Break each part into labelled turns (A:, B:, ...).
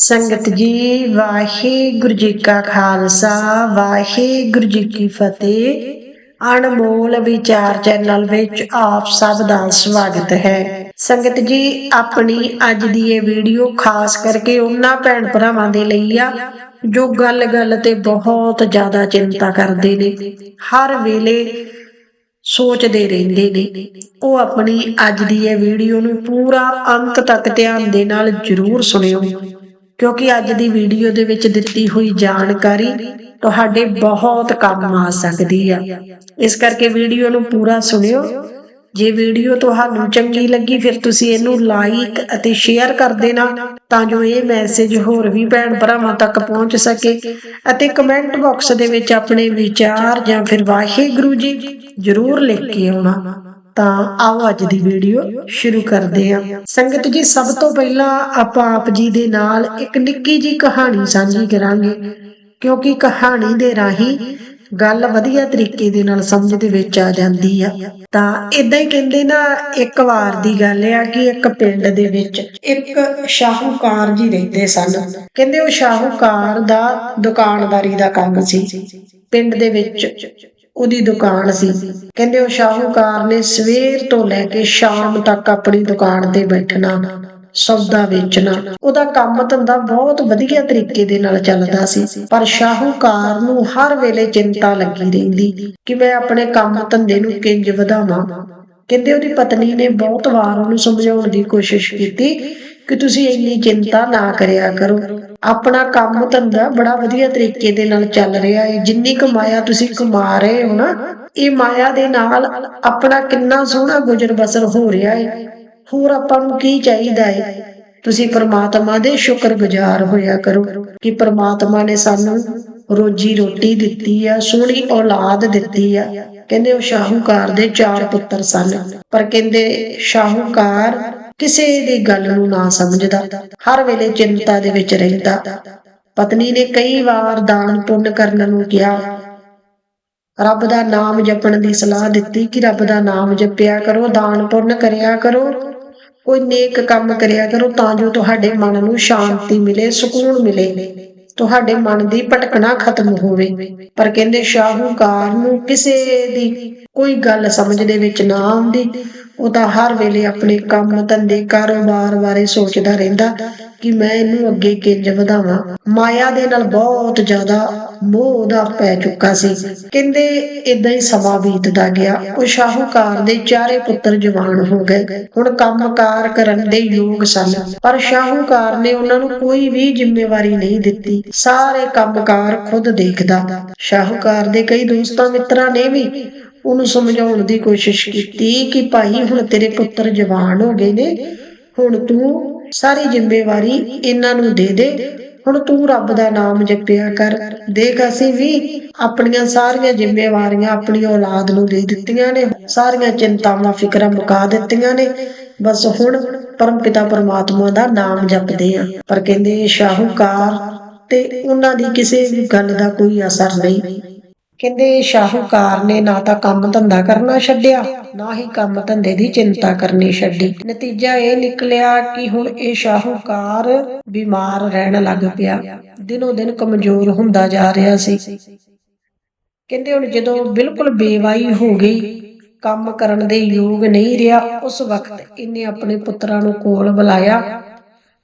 A: ਸੰਗਤ ਜੀ, ਵਾਹਿਗੁਰੂ ਜੀ ਕਾ ਖਾਲਸਾ, ਵਾਹਿਗੁਰੂ ਜੀ ਕੀ ਫਤਿਹ। ਅਣਮੋਲ ਵਿਚਾਰ ਚੈਨਲ ਵਿੱਚ ਆਪ ਸਭ ਦਾ ਸਵਾਗਤ ਹੈ। ਸੰਗਤ ਜੀ, ਆਪਣੀ ਅੱਜ ਦੀ ਇਹ ਵੀਡੀਓ ਖਾਸ ਕਰਕੇ ਉਹਨਾਂ ਭੈਣ ਭਰਾਵਾਂ ਦੇ ਲਈ ਆ, ਜੋ ਗੱਲ-ਗੱਲ ਤੇ ਬਹੁਤ ਜ਼ਿਆਦਾ ਚਿੰਤਾ ਕਰਦੇ ਨੇ। ਹਰ ਵੇਲੇ ਸੋਚਦੇ ਰਹਿੰਦੇ ਨੇ। ਉਹ ਆਪਣੀ ਅੱਜ ਦੀ ਇਹ ਵੀਡੀਓ ਨੂੰ ਪੂਰਾ ਅੰਤ ਤੱਕ ਧਿਆਨ ਦੇ ਨਾਲ ਜ਼ਰੂਰ ਸੁਣਿਓ। ਕਿਉਂਕਿ ਅੱਜ ਦੀ ਵੀਡੀਓ ਦੇ ਵਿੱਚ ਦਿੱਤੀ ਹੋਈ ਜਾਣਕਾਰੀ ਤੁਹਾਡੇ ਬਹੁਤ ਕੰਮ ਆ ਸਕਦੀ ਆ। ਇਸ ਕਰਕੇ ਵੀਡੀਓ ਨੂੰ ਪੂਰਾ ਸੁਣਿਓ। ਜੇ ਵੀਡੀਓ ਤੁਹਾਨੂੰ ਚੰਗੀ ਲੱਗੀ, ਫਿਰ ਤੁਸੀਂ ਇਹਨੂੰ ਲਾਈਕ ਅਤੇ ਸ਼ੇਅਰ ਕਰ ਦੇਣਾ ਤਾਂ ਜੋ ਇਹ ਮੈਸੇਜ ਹੋਰ ਵੀ ਭੈਣ ਭਰਾਵਾਂ ਤੱਕ ਪਹੁੰਚ ਸਕੇ ਅਤੇ ਕਮੈਂਟ ਬਾਕਸ ਦੇ ਵਿੱਚ ਆਪਣੇ ਵਿਚਾਰ ਜਾਂ ਫਿਰ ਵਾਹਿਗੁਰੂ ਜੀ ਜ਼ਰੂਰ ਲਿਖ ਕੇ ਆਉਣਾ। ਤਾਂ ਆਓ ਅੱਜ ਦੀ ਵੀਡੀਓ ਸ਼ੁਰੂ ਕਰਦੇ ਹਾਂ। ਸੰਗਤ ਜੀ, ਸਭ ਤੋਂ ਪਹਿਲਾਂ ਆਪਾਂ ਆਪ ਜੀ ਦੇ ਨਾਲ ਇੱਕ ਨਿੱਕੀ ਜੀ ਕਹਾਣੀ ਸਾਂਝੀ ਕਰਾਂਗੇ। ਕਿਉਂਕਿ ਕਹਾਣੀ ਦੇ ਰਾਹੀਂ ਗੱਲ ਵਧੀਆ ਤਰੀਕੇ ਦੇ ਨਾਲ ਸਮਝ ਦੇ ਵਿੱਚ ਆ ਜਾਂਦੀ ਆ। ਤਾਂ ਇਦਾਂ ਹੀ ਕਹਿੰਦੇ ਨਾ, ਇੱਕ ਵਾਰ ਦੀ ਗੱਲ ਆ ਕਿ ਇੱਕ ਪਿੰਡ ਦੇ ਵਿੱਚ ਇੱਕ ਸ਼ਾਹੂਕਾਰ ਜੀ ਰਹਿੰਦੇ ਸਨ। ਕਹਿੰਦੇ ਉਹ ਸ਼ਾਹੂਕਾਰ ਦਾ ਦੁਕਾਨਦਾਰੀ ਦਾ ਕੰਮ ਸੀ। ਪਿੰਡ ਦੇ ਵਿੱਚ ਉਹਦੀ ਦੁਕਾਨ ਸੀ। ਕਹਿੰਦੇ ਉਹ ਸ਼ਾਹੂਕਾਰ ਨੇ ਸਵੇਰ ਤੋਂ ਲੈ ਕੇ ਸ਼ਾਮ ਤੱਕ ਆਪਣੀ ਦੁਕਾਨ ਤੇ ਬੈਠਣਾ, ਸੌਦਾ ਵੇਚਣਾ। ਉਹਦਾ ਕੰਮ ਧੰਦਾ ਬਹੁਤ ਵਧੀਆ ਤਰੀਕੇ ਦੇ ਨਾਲ ਚੱਲਦਾ ਸੀ, ਪਰ ਸ਼ਾਹੂਕਾਰ ਨੂੰ ਹਰ ਵੇਲੇ ਚਿੰਤਾ ਲੱਗੀ ਰਹਿੰਦੀ ਕਿ ਮੈਂ ਆਪਣੇ ਕੰਮ ਧੰਦੇ ਨੂੰ ਕਿੰਜ ਵਧਾਵਾਂ। ਕਹਿੰਦੇ ਉਹਦੀ ਪਤਨੀ ਨੇ ਬਹੁਤ ਵਾਰ ਉਹਨੂੰ ਸਮਝਾਉਣ ਦੀ ਕੋਸ਼ਿਸ਼ ਕੀਤੀ ਕਿ ਤੁਸੀਂ ਇੰਨੀ ਚਿੰਤਾ ਨਾ ਕਰਿਆ ਕਰੋ। ਆਪਣਾ ਕੰਮ ਧੰਦਾ ਬੜਾ ਵਧੀਆ ਤਰੀਕੇ ਦੇ ਨਾਲ ਚੱਲ ਰਿਹਾ ਹੈ ਜਿੰਨੀ ਕਮਾਇਆ ਤੁਸੀਂ ਕਮਾ ਰਹੇ ਹੋ ਨਾ ਇਹ ਮਾਇਆ ਦੇ ਨਾਲ ਆਪਣਾ ਕਿੰਨਾ ਸੋਹਣਾ ਗੁਜ਼ਰ ਬਸਰ ਹੋ ਰਿਹਾ ਹੈ ਹੋਰ ਆਪਾਂ ਨੂੰ ਕੀ ਚਾਹੀਦਾ ਹੈ ਤੁਸੀਂ ਪ੍ਰਮਾਤਮਾ ਦੇ ਸ਼ੁਕਰਗੁਜ਼ਾਰ ਹੋਇਆ ਕਰੋ ਕਿ ਪ੍ਰਮਾਤਮਾ ਨੇ ਸਾਨੂੰ ਰੋਜੀ ਰੋਟੀ ਦਿੱਤੀ ਆ, ਸੋਹਣੀ ਔਲਾਦ ਦਿੱਤੀ ਆ। ਕਹਿੰਦੇ ਉਹ ਸ਼ਾਹੂਕਾਰ ਦੇ ਚਾਰ ਪੁੱਤਰ ਸਨ। ਪਰ ਕਹਿੰਦੇ ਸ਼ਾਹੂਕਾਰ ਕਿਸੇ ਦੀ ਗੱਲ ਨੂੰ ਨਾ ਸਮਝਦਾ। ਹਰ ਵੇਲੇ ਚਿੰਤਾ ਦੇ ਵਿੱਚ ਰਹਿੰਦਾ। ਪਤਨੀ ਨੇ ਕਈ ਵਾਰ ਦਾਨ ਪੁੰਨ ਕਰਨ ਨੂੰ ਕਿਹਾ ਰੱਬ ਦਾ ਨਾਮ ਜਪਣ ਦੀ ਸਲਾਹ ਦਿੱਤੀ ਕਿ ਰੱਬ ਦਾ ਨਾਮ ਜਪਿਆ ਕਰੋ, ਦਾਨ ਪੁੰਨ ਕਰਿਆ ਕਰੋ, ਕੋਈ ਨੇਕ ਕੰਮ ਕਰਿਆ ਕਰੋ, ਤਾਂ ਜੋ ਤੁਹਾਡੇ ਮਨ ਨੂੰ ਸ਼ਾਂਤੀ ਮਿਲੇ, ਸਕੂਨ ਮਿਲੇ, ਤੁਹਾਡੇ ਮਨ ਦੀ ਭਟਕਣਾ ਖਤਮ ਹੋਵੇ। ਪਰ ਕਹਿੰਦੇ ਸ਼ਾਹੂਕਾਰ ਨੂੰ ਕਿਸੇ ਦੀ ਕੋਈ ਗੱਲ ਸਮਝ ਦੇ ਵਿੱਚ ਨਾ ਆਉਂਦੀ, ਉਹ ਤਾਂ ਹਰ ਵੇਲੇ ਆਪਣੇ ਕੰਮ ਧੰਦੇ ਕਾਰੋਬਾਰ ਬਾਰੇ ਸੋਚਦਾ ਰਹਿੰਦਾ। ਕਿ ਮੈਂ ਇਹਨੂੰ ਅੱਗੇ ਕਿੰਜ ਵਧਾਵਾਂ? ਮਾਇਆ ਦੇ ਨਾਲ ਬਹੁਤ ਜ਼ਿਆਦਾ ਮੋਹ ਉਹਦਾ ਪੈ ਚੁੱਕਾ ਸੀ। ਕਹਿੰਦੇ ਇਦਾਂ ਹੀ ਸਮਾਂ ਬੀਤਦਾ ਗਿਆ। ਉਹ ਸ਼ਾਹੂਕਾਰ ਦੇ ਚਾਰੇ ਪੁੱਤਰ ਜਵਾਨ ਹੋ ਗਏ। ਹੁਣ ਕੰਮਕਾਰ ਕਰਨ ਦੇ ਯੋਗ ਸਨ। ਪਰ ਸ਼ਾਹੂਕਾਰ ਨੇ ਉਹਨਾਂ ਨੂੰ ਕੋਈ ਵੀ ਜ਼ਿੰਮੇਵਾਰੀ ਨਹੀਂ ਦਿੱਤੀ। ਸਾਰੇ ਕੰਮਕਾਰ ਖੁਦ ਦੇਖਦਾ। ਸ਼ਾਹੂਕਾਰ ਦੇ ਕਈ ਦੋਸਤਾਂ ਮਿੱਤਰਾਂ ਨੇ ਵੀ ਉਹਨੂੰ ਸਮਝਾਉਣ ਦੀ ਕੋਸ਼ਿਸ਼ ਕੀਤੀ ਕਿ ਭਾਈ ਹੁਣ ਤੇਰੇ ਪੁੱਤਰ ਜਵਾਨ ਹੋ ਗਏ ਨੇ। ਹੁਣ ਤੂੰ ਸਾਰੀ ਜ਼ਿੰਮੇਵਾਰੀ ਇਹਨਾਂ ਨੂੰ ਦੇ ਦੇ। ਹੁਣ ਤੂੰ ਰੱਬ ਦਾ ਨਾਮ ਜਪਿਆ ਕਰ। ਦੇਖ ਅਸੀਂ ਵੀ ਆਪਣੀਆਂ ਸਾਰੀਆਂ ਜ਼ਿੰਮੇਵਾਰੀਆਂ ਆਪਣੀ ਔਲਾਦ ਨੂੰ ਦੇ ਦਿੱਤੀਆਂ ਨੇ। ਸਾਰੀਆਂ ਚਿੰਤਾਵਾਂ, ਫਿਕਰਾਂ ਮੁਕਾ ਦਿੱਤੀਆਂ ਨੇ। ਬਸ ਹੁਣ ਪਰਮ ਪਿਤਾ ਪਰਮਾਤਮਾ ਦਾ ਨਾਮ ਜਪਦੇ ਆ। ਪਰ ਕਹਿੰਦੇ ਸ਼ਾਹੂਕਾਰ ਤੇ ਉਹਨਾਂ ਦੀ ਕਿਸੇ ਵੀ ਗੱਲ ਦਾ ਕੋਈ ਅਸਰ ਨਹੀਂ। ਕਹਿੰਦੇ ਸ਼ਾਹੂਕਾਰ ਨੇ ਨਾ ਤਾਂ ਕੰਮ ਧੰਦਾ ਕਰਨਾ ਛੱਡਿਆ, ਨਾ ਹੀ ਕੰਮ ਧੰਦੇ ਦੀ ਚਿੰਤਾ ਕਰਨੀ ਛੱਡੀ। ਨਤੀਜਾ ਇਹ ਨਿਕਲਿਆ ਕਿ ਹੁਣ ਇਹ ਸ਼ਾਹੂਕਾਰ ਬਿਮਾਰ ਰਹਿਣ ਲੱਗ ਪਿਆ। ਦਿਨੋ ਦਿਨ ਕਮਜ਼ੋਰ ਹੁੰਦਾ ਜਾ ਰਿਹਾ ਸੀ। ਕਹਿੰਦੇ ਹੁਣ ਜਦੋਂ ਬਿਲਕੁਲ ਬੇਵਾਈ ਹੋ ਗਈ, ਕੰਮ ਕਰਨ ਦੇ ਯੋਗ ਨਹੀਂ ਰਿਹਾ, ਉਸ ਵਕਤ ਇਹਨੇ ਆਪਣੇ ਪੁੱਤਰਾਂ ਨੂੰ ਕੋਲ ਬੁਲਾਇਆ।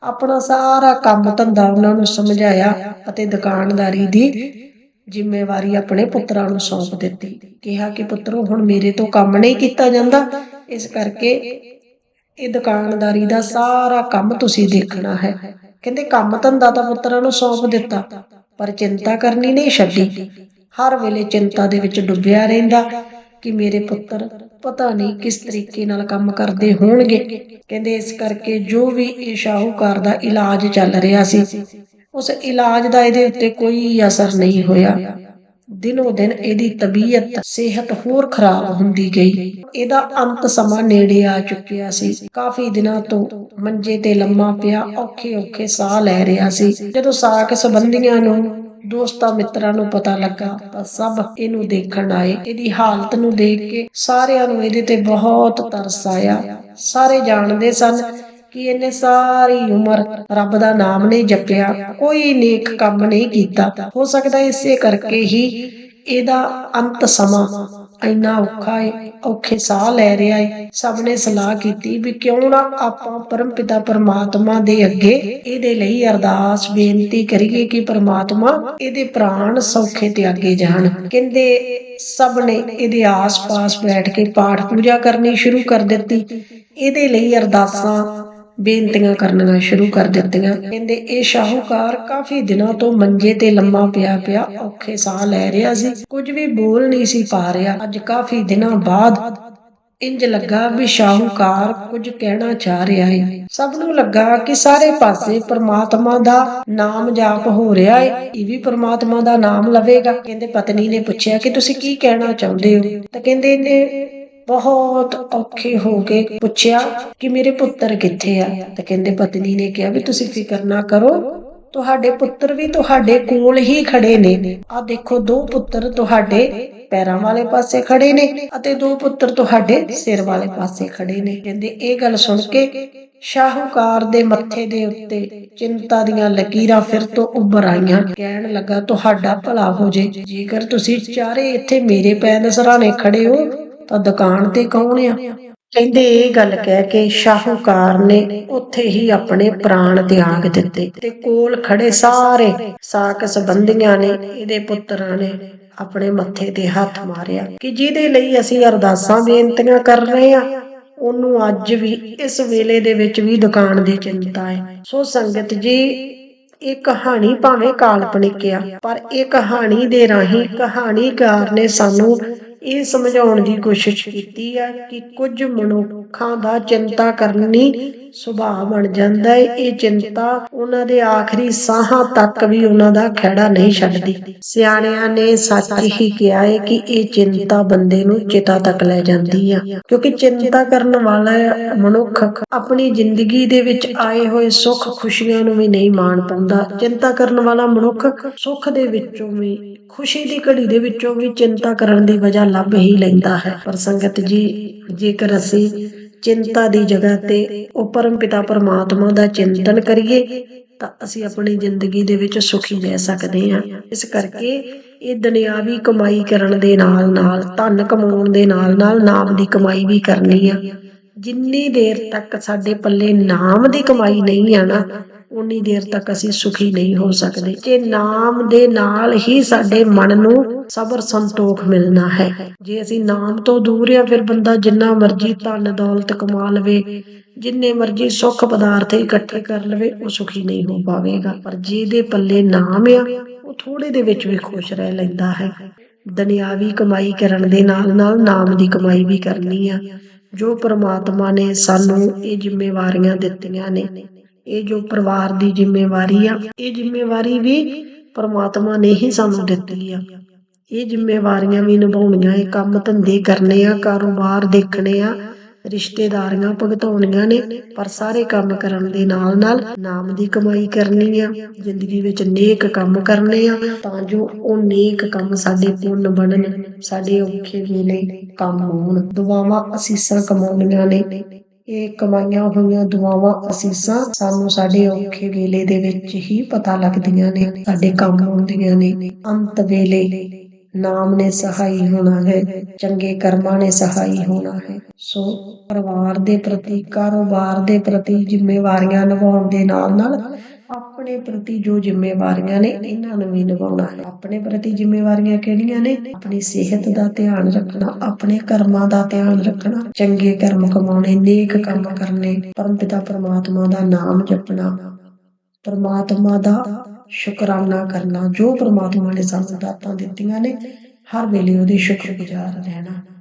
A: ਆਪਣਾ ਸਾਰਾ ਕੰਮ ਧੰਦਾ ਉਹਨਾਂ ਨੂੰ ਸਮਝਾਇਆ ਅਤੇ ਦੁਕਾਨਦਾਰੀ ਦੀ ਜ਼ਿੰਮੇਵਾਰੀ ਆਪਣੇ ਪੁੱਤਰਾਂ ਨੂੰ ਸੌਂਪ ਦਿੱਤੀ। ਕਿਹਾ ਕਿ ਪੁੱਤਰੋ, ਹੁਣ ਮੇਰੇ ਤੋਂ ਕੰਮ ਨਹੀਂ ਕੀਤਾ ਜਾਂਦਾ। ਇਸ ਕਰਕੇ ਇਹ ਦੁਕਾਨਦਾਰੀ ਦਾ ਸਾਰਾ ਕੰਮ ਤੁਸੀਂ ਦੇਖਣਾ ਹੈ। ਕਹਿੰਦੇ, ਕੰਮ ਧੰਦਾ ਤਾਂ ਪੁੱਤਰਾਂ ਨੂੰ ਸੌਂਪ ਦਿੱਤਾ, ਪਰ ਚਿੰਤਾ ਕਰਨੀ ਨਹੀਂ ਛੱਡੀ। ਹਰ ਵੇਲੇ ਚਿੰਤਾ ਦੇ ਵਿੱਚ ਡੁੱਬਿਆ ਰਹਿੰਦਾ ਕਿ ਮੇਰੇ ਪੁੱਤਰ ਪਤਾ ਨਹੀਂ ਕਿਸ ਤਰੀਕੇ ਨਾਲ ਕੰਮ ਕਰਦੇ ਹੋਣਗੇ। ਕਹਿੰਦੇ, ਇਸ ਕਰਕੇ ਜੋ ਵੀ ਇਹ ਸ਼ਾਹੂਕਾਰ ਦਾ ਇਲਾਜ ਚੱਲ ਰਿਹਾ ਸੀ ਉਸ ਇਲਾਜ ਦਾ ਇਹਦੇ ਉੱਤੇ ਕੋਈ ਅਸਰ ਨਹੀਂ ਹੋਇਆ। ਦਿਨੋ ਦਿਨ ਇਹਦੀ ਤਬੀਅਤ, ਸਿਹਤ ਹੋਰ ਖਰਾਬ ਹੁੰਦੀ ਗਈ। ਇਹਦਾ ਅੰਤ ਸਮਾਂ ਨੇੜੇ ਆ ਚੁੱਕਿਆ ਸੀ। ਕਾਫੀ ਦਿਨਾਂ ਤੋਂ ਮੰਜੇ ਤੇ ਲੰਮਾ ਪਿਆ, ਔਖੇ ਔਖੇ ਸਾਹ ਲੈ ਰਿਹਾ ਸੀ। ਜਦੋਂ ਸਾਕ ਸੰਬੰਧੀਆਂ ਨੂੰ, ਦੋਸਤਾਂ ਮਿੱਤਰਾਂ ਨੂੰ ਪਤਾ ਲੱਗਾ ਤਾਂ ਸਭ ਇਹਨੂੰ ਦੇਖਣ ਆਏ। ਇਹਦੀ ਹਾਲਤ ਨੂੰ ਦੇਖ ਕੇ ਸਾਰਿਆਂ ਨੂੰ ਇਹਦੇ ਤੇ ਬਹੁਤ ਤਰਸ ਆਇਆ। ਸਾਰੇ ਜਾਣਦੇ ਸਨ ਕਿ ਇਹਨੇ ਸਾਰੀ ਉਮਰ ਰੱਬ ਦਾ ਨਾਮ ਨਹੀਂ ਜਪਿਆ, ਕੋਈ ਨੇਕ ਕੰਮ ਨਹੀਂ ਕੀਤਾ। ਹੋ ਸਕਦਾ ਇਸੇ ਕਰਕੇ ਹੀ ਇਹਦਾ ਅੰਤ ਸਮਾਂ ਇੰਨਾ ਔਖਾ ਏ, ਔਖੇ ਸਾਹ ਲੈ ਰਿਹਾ ਏ। ਸਭ ਨੇ ਸਲਾਹ ਕੀਤੀ ਵੀ ਕਿਉਂ ਨਾ ਆਪਾਂ ਪਰਮਪਿਤਾ ਪਰਮਾਤਮਾ ਦੇ ਅੱਗੇ ਇਹਦੇ ਲਈ ਅਰਦਾਸ ਬੇਨਤੀ ਕਰੀਏ ਕਿ ਪਰਮਾਤਮਾ ਇਹਦੇ ਪ੍ਰਾਣ ਸੌਖੇ ਤੇ ਜਾਣ। ਕਹਿੰਦੇ ਸਭ ਨੇ ਇਹਦੇ ਆਸ-ਪਾਸ ਬੈਠ ਕੇ ਪਾਠ ਪੂਜਾ ਕਰਨੀ ਸ਼ੁਰੂ ਕਰ ਦਿੱਤੀ। ਇਹਦੇ ਲਈ ਅਰਦਾਸਾਂ ਬੇਨਤੀਆਂ ਕਰਨੀਆਂ ਸ਼ੁਰੂ ਕਰ ਦਿੱਤੀਆਂ। ਕਹਿੰਦੇ, ਇਹ ਸ਼ਾਹੂਕਾਰ ਕਾਫੀ ਦਿਨਾਂ ਤੋਂ ਮੰਜੇ ਤੇ ਲੰਮਾ ਪਿਆ ਪਿਆ ਔਖੇ ਸਾਹ ਲੈ ਰਿਹਾ ਸੀ। ਕੁਝ ਵੀ ਬੋਲ ਨਹੀਂ ਸੀ ਪਾ ਰਿਹਾ। ਅੱਜ ਕਾਫੀ ਦਿਨਾਂ ਬਾਅਦ ਇੰਜ ਲੱਗਾ ਵੀ ਸ਼ਾਹੂਕਾਰ ਕੁਝ ਕਹਿਣਾ ਚਾਹ ਰਿਹਾ ਹੈ ਸਭ ਨੂੰ ਲੱਗਾ ਕਿ ਸਾਰੇ ਪਾਸੇ ਪ੍ਰਮਾਤਮਾ ਦਾ ਨਾਮ ਜਾਪ ਹੋ ਰਿਹਾ ਹੈ ਇਹ ਵੀ ਪ੍ਰਮਾਤਮਾ ਦਾ ਨਾਮ ਲਵੇਗਾ। ਕਹਿੰਦੇ, ਪਤਨੀ ਨੇ ਪੁੱਛਿਆ ਕਿ ਤੁਸੀਂ ਕੀ ਕਹਿਣਾ ਚਾਹੁੰਦੇ ਹੋ? ਤਾਂ ਕਹਿੰਦੇ, ਇਹਨੇ ਬਹੁਤ ਔਖੇ ਹੋ ਕੇ ਪੁੱਛਿਆ ਕਿ ਮੇਰੇ ਪੁੱਤਰ ਕਿੱਥੇ ਆ? ਤਾਂ ਕਹਿੰਦੇ ਪਤਨੀ ਨੇ ਕਿਹਾ ਵੀ ਤੁਸੀਂ ਫਿਕਰ ਨਾ ਕਰੋ, ਤੁਹਾਡੇ ਪੁੱਤਰ ਵੀ ਤੁਹਾਡੇ ਕੋਲ ਹੀ ਖੜੇ ਨੇ। ਆ ਦੇਖੋ, ਦੋ ਪੁੱਤਰ ਤੁਹਾਡੇ ਪੈਰਾਂ ਵਾਲੇ ਪਾਸੇ ਖੜੇ ਨੇ ਅਤੇ ਦੋ ਪੁੱਤਰ ਤੁਹਾਡੇ ਸਿਰ ਵਾਲੇ ਪਾਸੇ ਖੜੇ ਨੇ। ਕਹਿੰਦੇ, ਇਹ ਗੱਲ ਸੁਣ ਕੇ ਸ਼ਾਹੂਕਾਰ ਦੇ ਮੱਥੇ ਦੇ ਉੱਤੇ ਚਿੰਤਾ ਦੀਆਂ ਲਕੀਰਾਂ ਫਿਰ ਤੋਂ ਉੱਭਰ ਆਈਆਂ। ਕਹਿਣ ਲੱਗਾ, ਤੁਹਾਡਾ ਭਲਾ ਹੋ ਜੇ, ਜੇਕਰ ਤੁਸੀਂ ਚਾਰੇ ਇੱਥੇ ਮੇਰੇ ਪੈਰ ਸਰਾਣੇ ਖੜੇ ਹੋ ਤਾਂ ਦੁਕਾਨ ਤੇ ਕੌਣ ਆ? ਕਹਿੰਦੇ ਇਹ ਗੱਲ ਕਹਿ ਕੇ ਸ਼ਾਹੂਕਾਰ ਨੇ ਉੱਥੇ ਹੀ ਆਪਣੇ ਪ੍ਰਾਣ ਤਿਆਗ ਦਿੱਤੇ ਤੇ ਕੋਲ ਖੜੇ ਸਾਰੇ ਸਾਕ ਸੰਬੰਧੀਆਂ ਨੇ ਇਹਦੇ ਪੁੱਤਰਾਂ ਨੇ ਆਪਣੇ ਮੱਥੇ ਤੇ ਹੱਥ ਮਾਰਿਆ ਕਿ ਜਿਹਦੇ ਲਈ ਅਸੀਂ ਅਰਦਾਸਾਂ ਬੇਨਤੀਆਂ ਕਰ ਰਹੇ ਆ ਉਹਨੂੰ ਅੱਜ ਵੀ ਇਸ ਵੇਲੇ ਦੇ ਵਿੱਚ ਵੀ ਦੁਕਾਨ ਦੀ ਚਿੰਤਾ ਹੈ। ਸੋ ਸੰਗਤ ਜੀ, ਇਹ ਕਹਾਣੀ ਭਾਵੇਂ ਕਾਲਪਨਿਕ ਆ, ਪਰ ਇਹ ਕਹਾਣੀ ਦੇ ਰਾਹੀਂ ਕਹਾਣੀਕਾਰ ਨੇ ਸਾਨੂੰ ਇਹ ਸਮਝਾਉਣ ਦੀ ਕੋਸ਼ਿਸ਼ ਕੀਤੀ ਹੈ ਕਿ ਕੁਝ ਮਨੁੱਖਾਂ ਦਾ ਚਿੰਤਾ ਕਰਨੀ ਸੁਭਾਅ ਬਣ ਜਾਂਦਾ ਹੈ ਇਹ ਚਿੰਤਾ ਉਹਨਾਂ ਦੇ ਆਖਰੀ ਸਾਹਾਂ ਤੱਕ ਵੀ ਉਹਨਾਂ ਦਾ ਖਹਿੜਾ ਨਹੀਂ ਛੱਡਦੀ। ਸਿਆਣਿਆਂ ਨੇ ਸੱਚ ਹੀ ਕਿਹਾ ਹੈ ਕਿ ਇਹ ਚਿੰਤਾ ਬੰਦੇ ਨੂੰ ਚਿਤਾ ਤੱਕ ਲੈ ਜਾਂਦੀ ਆ। ਕਿਉਂਕਿ ਚਿੰਤਾ ਕਰਨ ਵਾਲਾ ਮਨੁੱਖ ਆਪਣੀ ਜ਼ਿੰਦਗੀ ਦੇ ਵਿੱਚ ਆਏ ਹੋਏ ਸੁੱਖ ਖੁਸ਼ੀਆਂ ਨੂੰ ਵੀ ਨਹੀਂ ਮਾਣ ਪਾਉਂਦਾ। ਚਿੰਤਾ ਕਰਨ ਵਾਲਾ ਮਨੁੱਖ ਸੁੱਖ ਦੇ ਵਿੱਚੋਂ ਵੀ, ਖੁਸ਼ੀ ਦੀ ਘੜੀ ਦੇ ਵਿੱਚੋਂ ਵੀ ਚਿੰਤਾ ਕਰਨ ਦੀ ਵਜ੍ਹਾ ਲੱਭ ਹੀ ਲੈਂਦਾ ਹੈ। ਪਰ ਸੰਗਤ ਜੀ, ਜੇਕਰ ਅਸੀਂ ਚਿੰਤਾ ਦੀ ਜਗ੍ਹਾ ਤੇ ਉਹ ਪਰਮ ਪਿਤਾ ਪਰਮਾਤਮਾ ਦਾ ਚਿੰਤਨ ਕਰੀਏ, ਤਾਂ ਅਸੀਂ ਆਪਣੀ ਜ਼ਿੰਦਗੀ ਦੇ ਵਿੱਚ ਸੁਖੀ ਰਹਿ ਸਕਦੇ ਹਾਂ। ਇਸ ਕਰਕੇ ਇਹ ਦੁਨਿਆਵੀ ਕਮਾਈ ਕਰਨ ਦੇ ਨਾਲ ਨਾਲ ਧਨ ਕਮਾਉਣ ਦੇ ਨਾਲ ਨਾਲ ਨਾਮ ਦੀ ਕਮਾਈ ਵੀ ਕਰਨੀ ਆ। ਜਿੰਨੀ ਦੇਰ ਤੱਕ ਸਾਡੇ ਪੱਲੇ ਨਾਮ ਦੀ ਕਮਾਈ ਨਹੀਂ ਆਣਾ ਉਨੀ ਦੇਰ ਤੱਕ ਅਸੀਂ ਸੁਖੀ ਨਹੀਂ ਹੋ ਸਕਦੇ। ਜੇ ਨਾਮ ਦੇ ਨਾਲ ਹੀ ਸਾਡੇ ਮਨ ਨੂੰ ਸਬਰ ਸੰਤੋਖ ਮਿਲਣਾ ਹੈ। ਜੇ ਅਸੀਂ ਨਾਮ ਤੋਂ ਦੂਰ ਆ ਫਿਰ ਬੰਦਾ ਜਿੰਨਾ ਮਰਜ਼ੀ ਧਨ ਦੌਲਤ ਕਮਾ ਲਵੇ ਜਿੰਨੇ ਮਰਜ਼ੀ ਸੁੱਖ ਪਦਾਰਥ ਇਕੱਠੇ ਕਰ ਲਵੇ ਉਹ ਸੁਖੀ ਨਹੀਂ ਹੋ ਪਾਵੇਗਾ। ਪਰ ਜਿਹਦੇ ਪੱਲੇ ਨਾਮ ਆ ਉਹ ਥੋੜੇ ਦੇ ਵਿੱਚ ਵੀ ਖੁਸ਼ ਰਹਿ ਲੈਂਦਾ ਹੈ। ਦੁਨਿਆਵੀ ਕਮਾਈ ਕਰਨ ਦੇ ਨਾਲ ਨਾਲ ਨਾਮ ਦੀ ਕਮਾਈ ਵੀ ਕਰਨੀ ਆ। ਜੋ ਪ੍ਰਮਾਤਮਾ ਨੇ ਸਾਨੂੰ ਇਹ ਜ਼ਿੰਮੇਵਾਰੀਆਂ ਦਿੱਤੀਆਂ ਨੇ ਇਹ ਜੋ ਪਰਿਵਾਰ ਦੀ ਜ਼ਿੰਮੇਵਾਰੀ ਆ, ਇਹ ਜ਼ਿੰਮੇਵਾਰੀ ਵੀ ਪਰਮਾਤਮਾ ਨੇ ਹੀ ਸਾਨੂੰ ਦਿੱਤੀ ਆ। ਇਹ ਜ਼ਿੰਮੇਵਾਰੀਆਂ ਵੀ ਨਿਭਾਉਣੀਆਂ, ਇਹ ਕੰਮ ਧੰਦੇ ਕਰਨੇ ਆ, ਕਾਰੋਬਾਰ ਦੇਖਣੇ ਆ, ਰਿਸ਼ਤੇਦਾਰੀਆਂ ਭੁਗਤਾਉਣੀਆਂ ਨੇ, ਪਰ ਸਾਰੇ ਕੰਮ ਕਰਨ ਦੇ ਨਾਲ ਨਾਲ ਨਾਮ ਦੀ ਕਮਾਈ ਕਰਨੀ ਆ, ਜ਼ਿੰਦਗੀ ਵਿੱਚ ਨੇਕ ਕੰਮ ਕਰਨੇ ਆ, ਤਾਂ ਜੋ ਉਹ ਨੇਕ ਕੰਮ ਸਾਡੇ ਪੁੰਨ ਬਣਨ, ਸਾਡੇ ਔਖੇ ਵੇਲੇ ਕੰਮ ਹੋਣ। ਦੁਆਵਾਂ ਅਸੀਸਾਂ ਕਮਾਉਣੀਆਂ ਨੇ ਇਹ ਕਮਾਈਆਂ ਹੋਈਆਂ ਦੁਆਵਾਂ ਅਸੀਸਾਂ ਸਾਨੂੰ ਸਾਡੇ ਔਖੇ ਵੇਲੇ ਦੇ ਵਿੱਚ ਹੀ ਪਤਾ ਲੱਗਦੀਆਂ ਨੇ, ਸਾਡੇ ਕੰਮ ਆਉਂਦੀਆਂ ਨੇ। ਅੰਤ ਵੇਲੇ ਨਾਮ ਨੇ ਸਹਾਈ ਹੋਣਾ ਹੈ, ਚੰਗੇ ਕਰਮਾਂ ਨੇ ਸਹਾਈ ਹੋਣਾ ਹੈ। ਸੋ ਪਰਿਵਾਰ ਦੇ ਪ੍ਰਤੀ, ਕਾਰੋਬਾਰ ਦੇ ਪ੍ਰਤੀ ਜ਼ਿੰਮੇਵਾਰੀਆਂ ਨਿਭਾਉਣ ਦੇ ਨਾਲ ਨਾਲ ਆਪਣੇ ਪ੍ਰਤੀ ਜੋ ਜ਼ਿੰਮੇਵਾਰੀਆਂ ਨੇ, ਇਹਨਾਂ ਨੂੰ ਵੀ ਨਿਭਾਉਣਾ ਹੈ। ਆਪਣੇ ਪ੍ਰਤੀ ਜ਼ਿੰਮੇਵਾਰੀਆਂ ਕਿਹੜੀਆਂ ਨੇ? ਆਪਣੀ ਸਿਹਤ ਦਾ ਧਿਆਨ ਰੱਖਣਾ, ਆਪਣੇ ਕਰਮਾਂ ਦਾ ਧਿਆਨ ਰੱਖਣਾ, ਚੰਗੇ ਕਰਮ ਕਮਾਉਣੇ, ਨੇਕ ਕੰਮ ਕਰਨੇ, ਪਰਮਪਿਤਾ ਪਰਮਾਤਮਾ ਦਾ ਨਾਮ ਜਪਣਾ, ਪਰਮਾਤਮਾ ਦਾ ਸ਼ੁਕਰਾਨਾ ਕਰਨਾ, ਜੋ ਪਰਮਾਤਮਾ ਨੇ ਸਾਨੂੰ ਦਾਤਾਂ ਦਿੱਤੀਆਂ ਨੇ, ਹਰ ਵੇਲੇ ਉਹਦੇ ਸ਼ੁਕਰਗੁਜ਼ਾਰ ਰਹਿਣਾ।